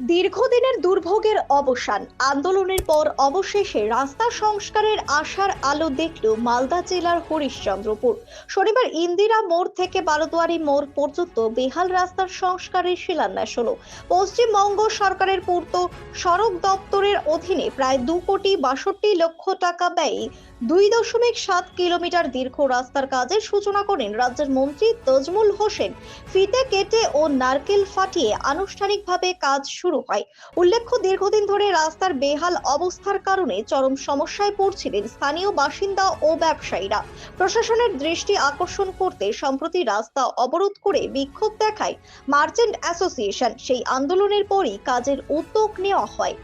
দীর্ঘদিনের দুর্ভোগের অবসান। আন্দোলনের পর অবশেষে রাস্তা সংস্কারের আশার আলো দেখল মালদা জেলার হরিশ্চন্দ্রপুর। শনিবার ইন্দিরা মোড় থেকে বারোদুয়ারি মোড় পর্যন্ত বেহাল রাস্তার সংস্কারের শিলান্যাস হলো। পশ্চিমবঙ্গ সরকারের পূর্ত সড়ক দপ্তরের অধীনে প্রায় দু কোটি বাষট্টি লক্ষ টাকা ব্যয়ে দুই দশমিক সাত কিলোমিটার দীর্ঘ রাস্তার কাজের সূচনা করেন রাজ্যের মন্ত্রী তজমুল হোসেন। ফিতে কেটে ও নারকেল ফাটিয়ে আনুষ্ঠানিকভাবে কাজ শুরু হয়। উল্লেখ্য, দীর্ঘদিন ধরে রাস্তার বেহাল অবস্থার কারণে চরম সমস্যায় পড়ছিলেন স্থানীয় বাসিন্দা ও ব্যবসায়ীরা। প্রশাসনের দৃষ্টি আকর্ষণ করতে সম্প্রতি রাস্তা অবরোধ করে বিক্ষোভ দেখায় মার্চেন্ট অ্যাসোসিয়েশন। সেই আন্দোলনের পরই কাজের উদ্যোগ নেওয়া হয়।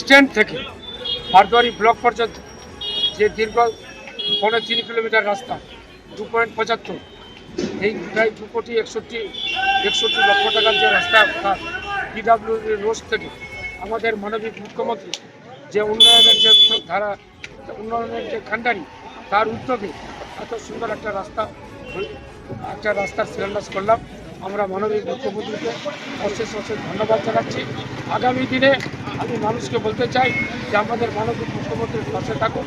স্ট্যান্ড থেকে বারদুয়ারি ব্লক পর্যন্ত, যে দীর্ঘ পনেরো তিন কিলোমিটার রাস্তা, দু পয়েন্ট পঁচাত্তর। এই প্রায় দু কোটি একষট্টি একষট্টি লক্ষ টাকার যে রাস্তা পিডাব্লিউ রোড থেকে আমাদের মানবিক মুখ্যমন্ত্রী যে উন্নয়নের যে ধারা, উন্নয়নের যে খান্ডারি তার উদ্যোগে এত সুন্দর একটা রাস্তা, একটা রাস্তার শিলান্যাস করলাম। আমরা মানবিক মুখ্যমন্ত্রীকে অশেষ অশেষ ধন্যবাদ জানাচ্ছি। আগামী দিনে আমি মানুষকে বলতে চাই যে আমাদের মানবিক মুখ্যমন্ত্রীর পাশে থাকুন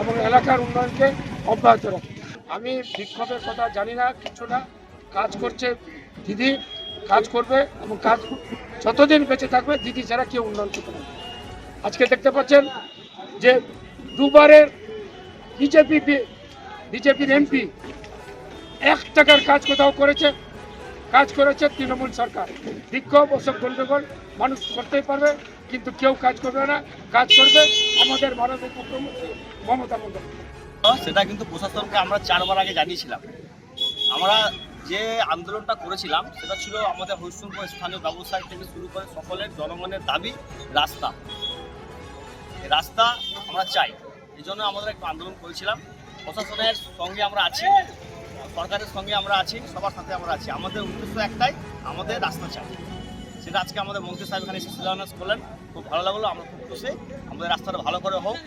এবং এলাকার উন্নয়নকে অব্যাহত রাখুন আমি বিক্ষোভের কথা জানি না কিছু না। কাজ করছে দিদি, কাজ করবে এবং কাজ যতদিন বেঁচে থাকবে, দিদি ছাড়া কেউ উন্নয়ন করতে পারবে আজকে দেখতে পাচ্ছেন যে দুবারের বিজেপি, বিজেপির এমপি এক টাকার কাজ কোথাও করেছে কাজ করেছে তৃণমূল সরকার। বিক্ষোভ ওসব গন্ডগোল, মানুষ করতেই পারবে, কিন্তু কেউ কাজ করবে না। কাজ করবে আমাদের মাননীয় মুখ্যমন্ত্রী মমতা বন্দ্যোপাধ্যায়। সেটা কিন্তু প্রশাসনকে আমরা চারবার আগে জানিয়েছিলাম। আমরা যে আন্দোলনটা করেছিলাম, সেটা ছিল আমাদের হরিশ্চন্দ্রপুর স্থানীয় ব্যবসায়ী থেকে শুরু করে সকলের জনগণের দাবি, রাস্তা। রাস্তা আমরা চাই। এই জন্য আমাদের একটা আন্দোলন করেছিলাম। প্রশাসনের সঙ্গে আমরা আছি। সরকারের সঙ্গে আমরা আছি, সবার সাথে আমরা আছি। আমাদের উদ্দেশ্য একটাই, আমাদের রাস্তা চাই। সেটা আজকে আমাদের মন্ত্রী সাহেব এখানে এসে শিলান্যাস করলেন। খুব ভালো লাগল, আমরা খুব খুশি। আমাদের রাস্তাটা ভালো করে হোক,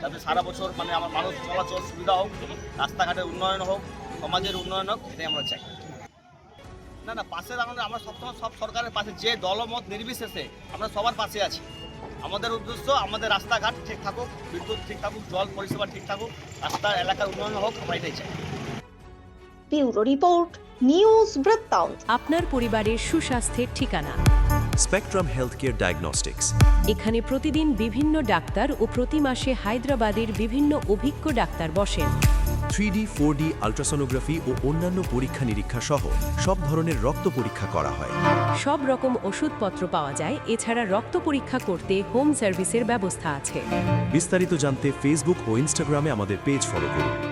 যাতে সারা বছর মানে আমার মানুষ চলাচল সুবিধা হোক, রাস্তাঘাটের উন্নয়ন হোক, সমাজের উন্নয়ন হোক, এটাই আমরা চাই। না না, পাশে আমাদের, আমরা সবসময় সব সরকারের পাশে, যে দলমত নির্বিশেষে আমরা সবার পাশে আছি। আমাদের উদ্দেশ্য আমাদের রাস্তাঘাট ঠিক থাকুক, বিদ্যুৎ ঠিক থাকুক, জল পরিষেবা ঠিক থাকুক, রাস্তার, এলাকার উন্নয়ন হোক, আমরা এটাই চাই। ব্যুরো রিপোর্ট নিউজ বৃত্তান্ত। আপনার পরিবারের সুস্বাস্থ্যের ঠিকানা। স্পেকট্রাম হেলথ কেয়ার ডায়াগনস্টিক্স এখানে প্রতিদিন বিভিন্ন ডাক্তার ও প্রতি মাসে হায়দ্রাবাদের বিভিন্ন অভিজ্ঞ ডাক্তার বসেন। Three D four D ultrasonography ও অন্যান্য পরীক্ষা নিরীক্ষা সহ সব ধরনের রক্ত পরীক্ষা করা হয়। সব রকম ওষুধপত্র পাওয়া যায় এছাড়া রক্ত পরীক্ষা করতে হোম সার্ভিসের ব্যবস্থা আছে। বিস্তারিত জানতে ফেসবুক ও ইনস্টাগ্রামে আমাদের পেজ ফলো করুন।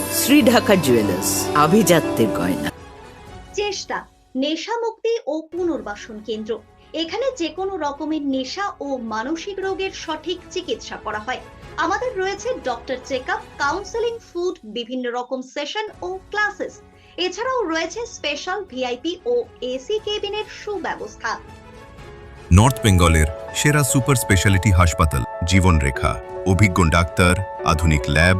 শ্রী ঢাকা জুয়েলার্স আভিজাত্যের গয়না। চেষ্টা নেশা মুক্তি ও পুনর্বাসন কেন্দ্র। এখানে যে কোনো রকমের নেশা ও মানসিক রোগের সঠিক চিকিৎসা করা হয়। আমাদের রয়েছে doctor check up counselling food বিভিন্ন রকম সেশন ও ক্লাসেস। এছাড়াও রয়েছে স্পেশাল ভিআইপি ও এসি কেবিনের সুব্যবস্থা। নর্থ বেঙ্গলের সেরা সুপার স্পেশালিটি হাসপাতাল জীবনরেখা। অভিজ্ঞ ডাক্তার আধুনিক lab